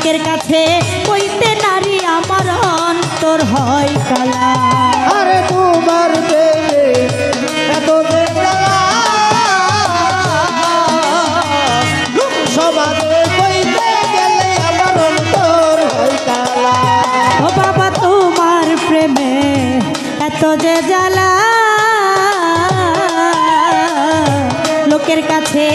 লোকের কাছে কইতে নারী আমার অন্তর হয় কালা। আরে তোমার Yeah. প্রেমে এত যে জ্বালা। লোকের কাছে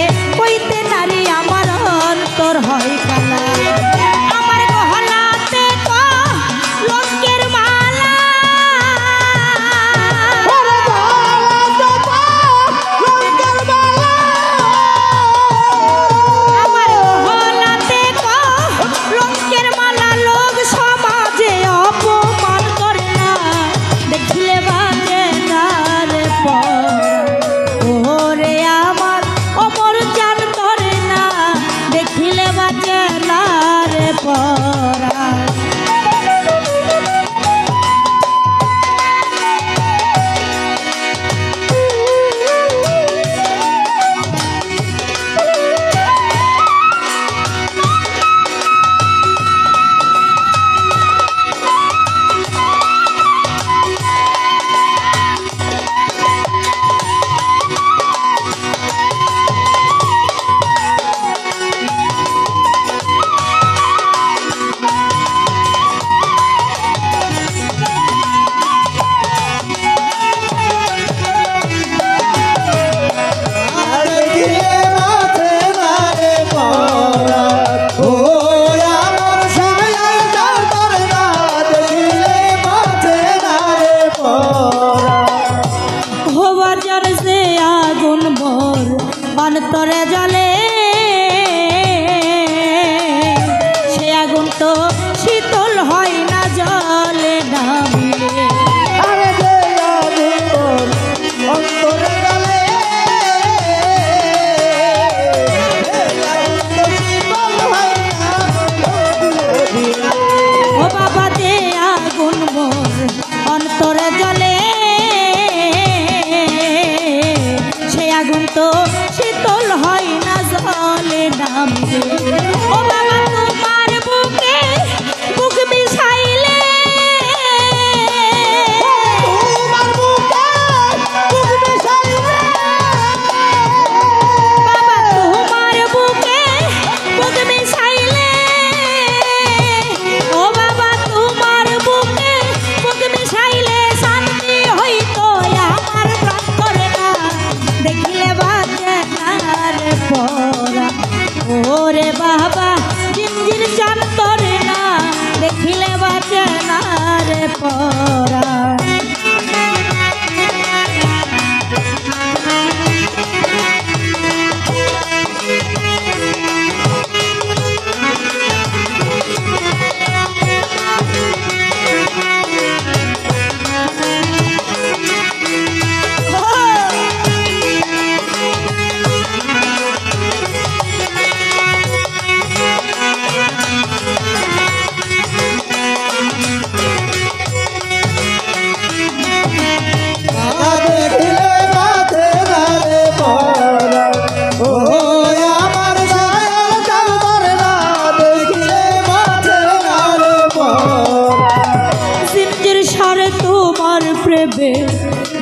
শীতল হয় না জলে নামে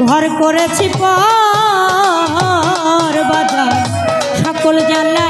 ঘর করেছি পর বাজার। সকল জানলা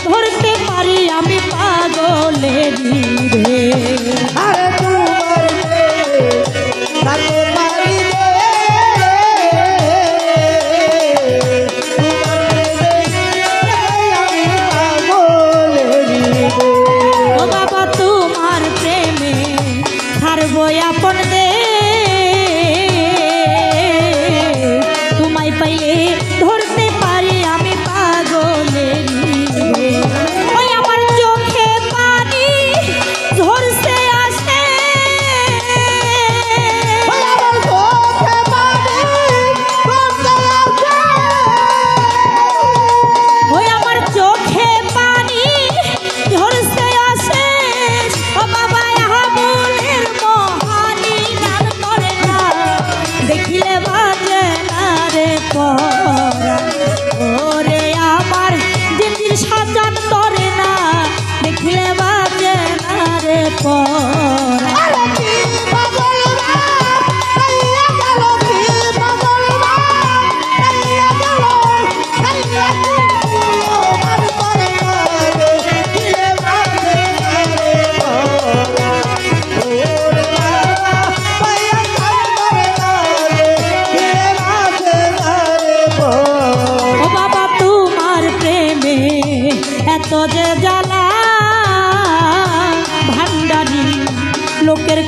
ধরতে পারি আমি পাগলেরি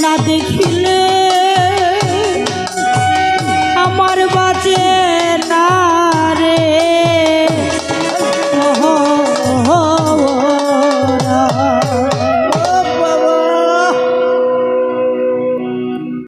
না দেখিলে